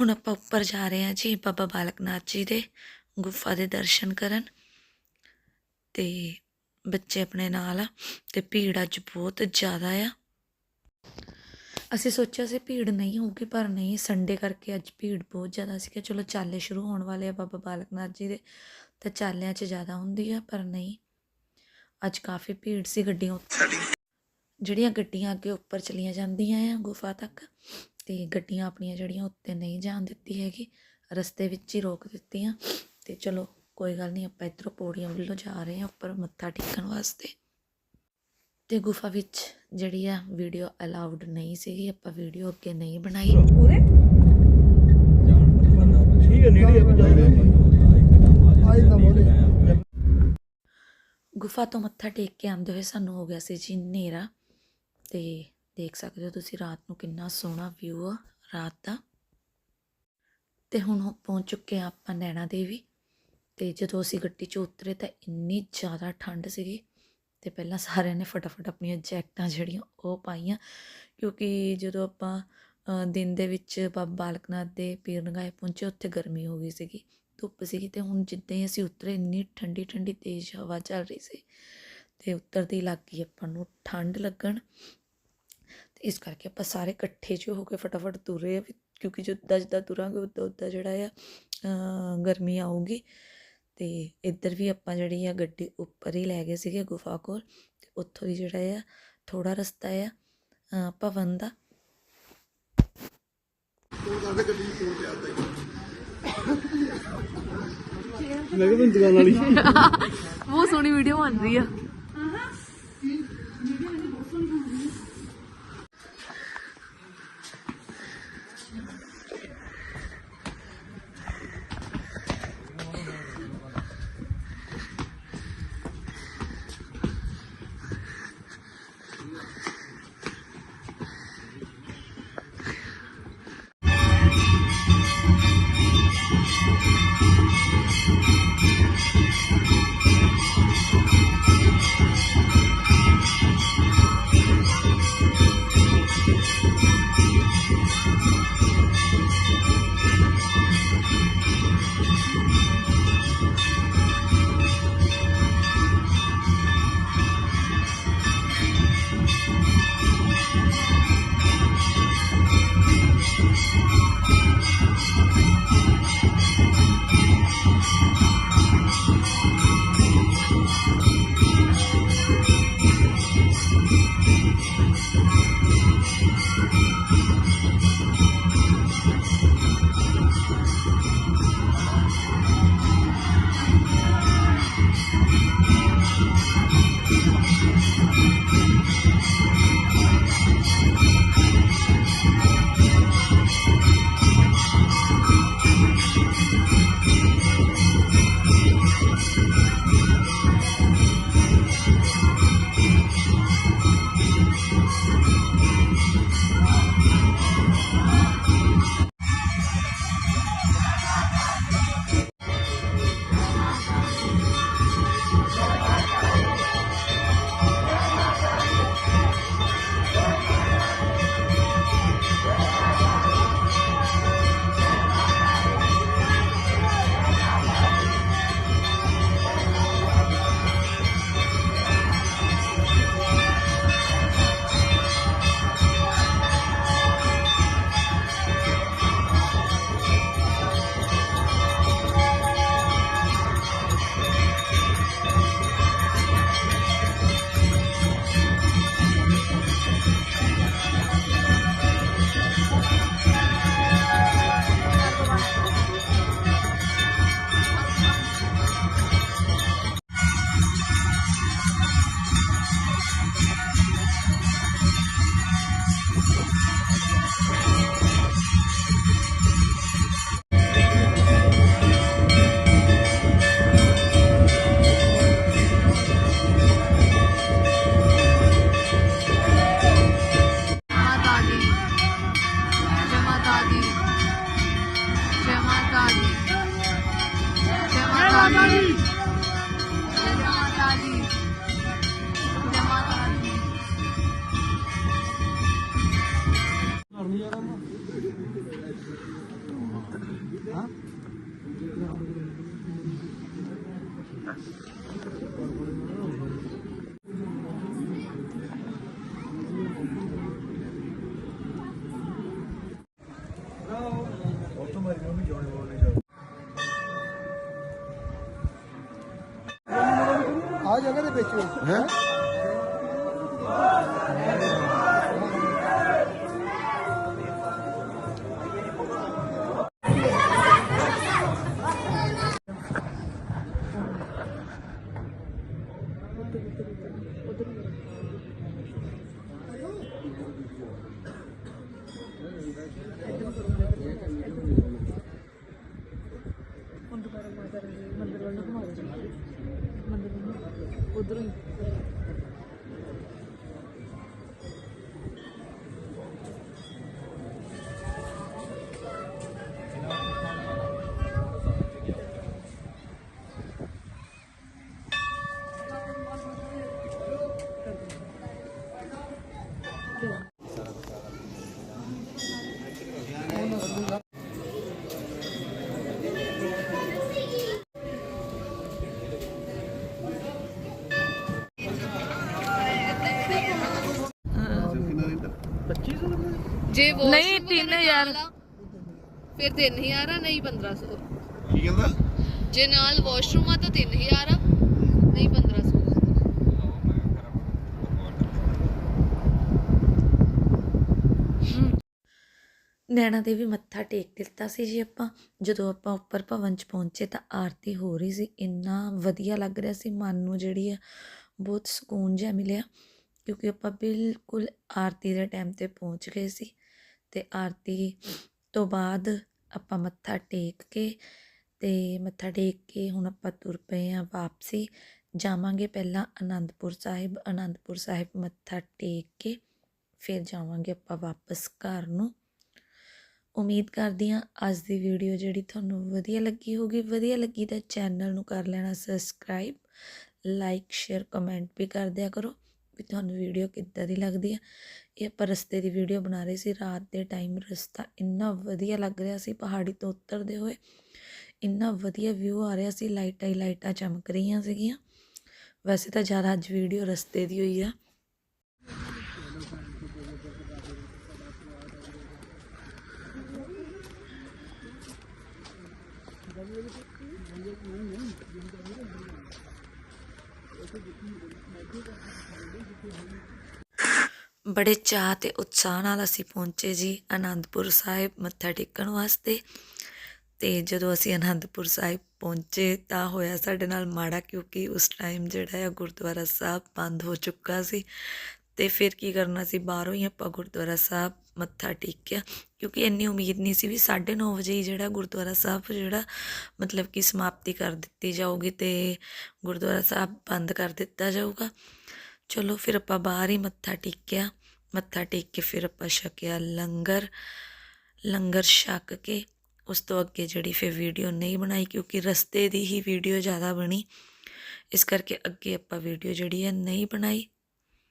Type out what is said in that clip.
ਹੁਣ ਆਪਾਂ ਉੱਪਰ ਜਾ ਰਹੇ ਹਾਂ ਜੀ ਬਾਬਾ ਬਾਲਕ ਨਾਥ ਜੀ ਦੇ ਗੁਫਾ ਦੇ ਦਰਸ਼ਨ ਕਰਨ। ਤੇ ਬੱਚੇ ਆਪਣੇ ਨਾਲ ਆ ਤੇ ਭੀੜ ਅੱਜ ਬਹੁਤ ਜ਼ਿਆਦਾ ਆ। ਅਸੀਂ ਸੋਚਿਆ ਸੀ ਭੀੜ ਨਹੀਂ ਹੋਊਗੀ ਪਰ ਨਹੀਂ ਸੰਡੇ ਕਰਕੇ ਅੱਜ ਭੀੜ ਬਹੁਤ ਜ਼ਿਆਦਾ ਸੀ ਕਿ ਚਲੋ ਚਾਲੇ ਸ਼ੁਰੂ ਹੋਣ ਵਾਲੇ ਆ ਬਾਬਾ ਬਾਲਕ ਨਾਥ ਜੀ ਦੇ ਤਾਂ ਚਾਲਿਆਂ 'ਚ ਜ਼ਿਆਦਾ ਹੁੰਦੀ ਆ ਪਰ ਨਹੀਂ। ਅੱਜ ਕਾਫੀ ਭੀੜ ਸੀ ਗੱਡੀਆਂ ਉੱਤੇ। ਜਿਹੜੀਆਂ ਗੱਡੀਆਂ ਅੱਗੇ ਉੱਪਰ ਚਲੀਆਂ ਜਾਂਦੀਆਂ ਆ ਗੁਫਾ ਤੱਕ ਤੇ ਗੱਡੀਆਂ ਆਪਣੀਆਂ ਜਿਹੜੀਆਂ ਉੱਤੇ ਨਹੀਂ ਜਾਣ ਦਿੱਤੀ ਹੈਗੀ ਰਸਤੇ ਵਿੱਚ ਹੀ ਰੋਕ ਦਿੱਤੀਆਂ। ਤੇ ਚਲੋ ਕੋਈ ਗੱਲ ਨਹੀਂ ਆਪਾਂ ਇੱਧਰੋਂ ਪੌੜੀਆਂ ਵੱਲੋਂ ਜਾ ਰਹੇ ਹਾਂ ਉੱਪਰ ਮੱਥਾ ਟੇਕਣ ਵਾਸਤੇ। ਤੇ ਗੁਫਾ ਵਿੱਚ ਜਿਹੜੀ ਆ ਵੀਡੀਓ ਅਲਾਉਡ ਨਹੀਂ ਸੀਗੀ ਆਪਾਂ ਵੀਡੀਓ ਅੱਗੇ ਨਹੀਂ ਬਣਾਈ। ਠੀਕ ਹੈ ਨੇੜੇ ਆ ਵੀ ਜਾਂਦੇ ਆਈ ਨਾ ਮੋੜੇ ਗੁਫਾ ਤੋਂ ਮੱਥਾ ਟੇਕ ਕੇ ਆਉਂਦੇ ਹੋਏ ਸਾਨੂੰ ਹੋ ਗਿਆ ਸੀ ਜੀ ਹਨੇਰਾ। ਤੇ ਦੇਖ ਸਕਦੇ ਹੋ ਤੁਸੀਂ ਰਾਤ ਨੂੰ ਕਿੰਨਾ ਸੋਹਣਾ ਵਿਊ ਆ, ਰਾਤ ਦਾ। ਤੇ ਹੁਣ ਪਹੁੰਚ ਚੁੱਕੇ ਆ ਆਪਾਂ ਨੈਣਾ ਦੇਵੀ। ਤੇ ਜਦੋਂ ਅਸੀਂ ਗੱਡੀ 'ਚ ਉਤਰੇ ਤਾਂ ਇੰਨੀ ਜ਼ਿਆਦਾ ਠੰਡ ਸੀਗੀ। ਤੇ ਪਹਿਲਾਂ ਸਾਰਿਆਂ ਨੇ ਫਟਾਫਟ ਆਪਣੀਆਂ ਜੈਕਟਾਂ ਜਿਹੜੀਆਂ ਉਹ ਪਾਈਆਂ। ਕਿਉਂਕਿ ਜਦੋਂ ਆਪਾਂ ਦਿਨ ਦੇ ਵਿੱਚ ਬਾਬਾ ਬਾਲਕ ਨਾਥ ਦੇ ਪੀਰ ਨਗਾਏ ਪਹੁੰਚੇ, ਉੱਥੇ ਗਰਮੀ ਹੋ ਗਈ ਸੀਗੀ, ਧੁੱਪ ਸੀਗੀ। ਤੇ ਹੁਣ ਜਿੱਦਾਂ ਹੀ ਅਸੀਂ ਉਤਰੇ, ਇੰਨੀ ਠੰਡੀ ਠੰਡੀ ਤੇਜ਼ ਹਵਾ ਚੱਲ ਰਹੀ ਸੀ। ਤੇ ਉੱਤਰਦੀ ਲੱਗ ਗਈ ਆਪਾਂ ਨੂੰ ਠੰਡ ਲੱਗਣ। ਤੇ ਇਸ ਕਰਕੇ ਆਪਾਂ ਸਾਰੇ ਇਕੱਠੇ ਜਿਹੇ ਹੋ ਕੇ ਫਟਾਫਟ ਤੁਰੇ ਆ ਕਿਉਂਕਿ ਜਿੱਦਾਂ ਜਿੱਦਾਂ ਤੁਰਾਂਗੇ ਉੱਦਾਂ ਉੱਦਾਂ ਜਿਹੜਾ ਆ ਗਰਮੀ ਆਊਗੀ। ਤੇ ਇੱਧਰ ਵੀ ਆਪਾਂ ਜਿਹੜੀ ਆ ਗੱਡੀ ਉੱਪਰ ਹੀ ਲੈ ਗਏ ਸੀਗੇ ਗੁਫਾ ਕੋਲ ਤੇ ਉੱਥੋਂ ਦੀ ਜਿਹੜਾ ਆ ਥੋੜਾ ਰਸਤਾ ਆ ਭਵਨ ਦਾ। ਤੂੰ ਦੁਕਾਨ ਵਾਲੀ। ਬਹੁਤ ਸੋਹਣੀ ਵੀਡੀਓ ਬਣ ਰਹੀ ਆ। आज अगर बेची ਜੇ washroom ਨਹੀਂ, ਤਿੰਨ ਵਗੈਰਾ ਹਜ਼ਾਰ। ਨਾਲ ਆ, ਫਿਰ 3000 ਆ ਨਹੀਂ 1500 ਕੀ ਕਹਿੰਦਾ? ਜੇ ਨਾਲ ਵਾਸ਼ਰੂਮ ਆ ਤਾਂ 3000 ਆ ਨਹੀਂ 1500 ਨੈਣਾ ਦੇਵੀ ਮੱਥਾ ਟੇਕ ਦਿੱਤਾ ਸੀ ਜੀ ਆਪਾਂ। ਜਦੋਂ ਆਪਾਂ ਉੱਪਰ ਭਵਨ ਚ ਪਹੁੰਚੇ ਤਾਂ ਆਰਤੀ ਹੋ ਰਹੀ ਸੀ। ਇੰਨਾ ਵਧੀਆ ਲੱਗ ਰਿਹਾ ਸੀ ਮਨ ਨੂੰ ਜਿਹੜੀ ਆ ਬਹੁਤ ਸਕੂਨ ਜਿਹਾ ਮਿਲਿਆ। ਕਿਉਂਕਿ ਆਪਾਂ ਬਿਲਕੁਲ ਆਰਤੀ ਦੇ ਟਾਈਮ ਤੇ ਪਹੁੰਚ ਗਏ ਸੀ। ਅਤੇ ਆਰਤੀ ਤੋਂ ਬਾਅਦ ਆਪਾਂ ਮੱਥਾ ਟੇਕ ਕੇ ਅਤੇ ਮੱਥਾ ਟੇਕ ਕੇ ਹੁਣ ਆਪਾਂ ਤੁਰ ਪਏ ਹਾਂ ਵਾਪਸੀ। ਜਾਵਾਂਗੇ ਪਹਿਲਾਂ ਅਨੰਦਪੁਰ ਸਾਹਿਬ ਅਨੰਦਪੁਰ ਸਾਹਿਬ ਮੱਥਾ ਟੇਕ ਕੇ ਫਿਰ ਜਾਵਾਂਗੇ ਆਪਾਂ ਵਾਪਸ ਘਰ ਨੂੰ। ਉਮੀਦ ਕਰਦੀ ਹਾਂ ਅੱਜ ਦੀ ਵੀਡੀਓ ਜਿਹੜੀ ਤੁਹਾਨੂੰ ਵਧੀਆ ਲੱਗੀ ਹੋਗੀ ਵਧੀਆ ਲੱਗੀ ਤਾਂ ਚੈਨਲ ਨੂੰ ਕਰ ਲੈਣਾ ਸਬਸਕ੍ਰਾਈਬ ਲਾਈਕ ਸ਼ੇਅਰ ਕਮੈਂਟ ਵੀ ਕਰ ਦਿਆ ਕਰੋ ਵੀ ਤੁਹਾਨੂੰ ਵੀਡੀਓ ਕਿੱਦਾਂ ਦੀ ਲੱਗਦੀ ਹੈ ਇਹ ਆਪਾਂ ਰਸਤੇ ਦੀ ਵੀਡੀਓ ਬਣਾ ਰਹੇ ਸੀ, ਰਾਤ ਦੇ ਟਾਈਮ ਰਸਤਾ ਇੰਨਾ ਵਧੀਆ ਲੱਗ ਰਿਹਾ ਸੀ, ਪਹਾੜੀ ਤੋਂ ਉਤਰਦੇ ਹੋਏ ਇੰਨਾ ਵਧੀਆ ਵਿਊ ਆ ਰਿਹਾ ਸੀ, ਲਾਈਟਾਂ ਹੀ ਲਾਈਟਾਂ ਚਮਕ ਰਹੀਆਂ ਸੀਗੀਆਂ। ਵੈਸੇ ਤਾਂ ਜ਼ਿਆਦਾ ਅੱਜ ਵੀਡੀਓ ਰਸਤੇ ਦੀ ਹੋਈ ਆ। ਬੜੇ ਚਾਅ ਤੇ ਉਤਸ਼ਾਹ ਨਾਲ ਅਸੀਂ ਪਹੁੰਚੇ ਜੀ ਆਨੰਦਪੁਰ ਸਾਹਿਬ ਮੱਥਾ ਟੇਕਣ ਵਾਸਤੇ। ਤੇ ਜਦੋਂ ਅਸੀਂ ਆਨੰਦਪੁਰ ਸਾਹਿਬ ਪਹੁੰਚੇ ਤਾਂ ਹੋਇਆ ਸਾਡੇ ਨਾਲ ਮਾੜਾ ਕਿਉਂਕਿ ਉਸ ਟਾਈਮ ਜਿਹੜਾ ਹੈ ਗੁਰਦੁਆਰਾ ਸਾਹਿਬ ਬੰਦ ਹੋ ਚੁੱਕਾ ਸੀ। ਤੇ ਫਿਰ ਕੀ ਕਰਨਾ ਸੀ? ਬਾਹਰੋਂ ਹੀ ਆਪਾਂ ਗੁਰਦੁਆਰਾ ਸਾਹਿਬ ਮੱਥਾ ਟੇਕਿਆ ਕਿਉਂਕਿ ਇੰਨੀ ਉਮੀਦ ਨਹੀਂ ਸੀ ਵੀ 9:30 ਵਜੇ ਹੀ ਜਿਹੜਾ ਗੁਰਦੁਆਰਾ ਸਾਹਿਬ ਜਿਹੜਾ ਮਤਲਬ ਕਿ ਸਮਾਪਤੀ ਕਰ ਦਿੱਤੀ ਜਾਊਗੀ ਤੇ ਗੁਰਦੁਆਰਾ ਸਾਹਿਬ ਬੰਦ ਕਰ ਦਿੱਤਾ ਜਾਊਗਾ। ਚਲੋ ਫਿਰ ਆਪਾਂ ਬਾਹਰ ਹੀ ਮੱਥਾ ਟੇਕਿਆ। ਮੱਥਾ ਟੇਕ ਕੇ ਫਿਰ ਆਪਾਂ ਛਕਿਆ ਲੰਗਰ ਲੰਗਰ ਛਕ ਕੇ ਉਸ ਤੋਂ ਅੱਗੇ ਜਿਹੜੀ ਫਿਰ ਵੀਡੀਓ ਨਹੀਂ ਬਣਾਈ ਕਿਉਂਕਿ ਰਸਤੇ ਦੀ ਹੀ ਵੀਡੀਓ ਜ਼ਿਆਦਾ ਬਣੀ। ਇਸ ਕਰਕੇ ਅੱਗੇ ਆਪਾਂ ਵੀਡੀਓ ਜਿਹੜੀ ਹੈ ਨਹੀਂ ਬਣਾਈ।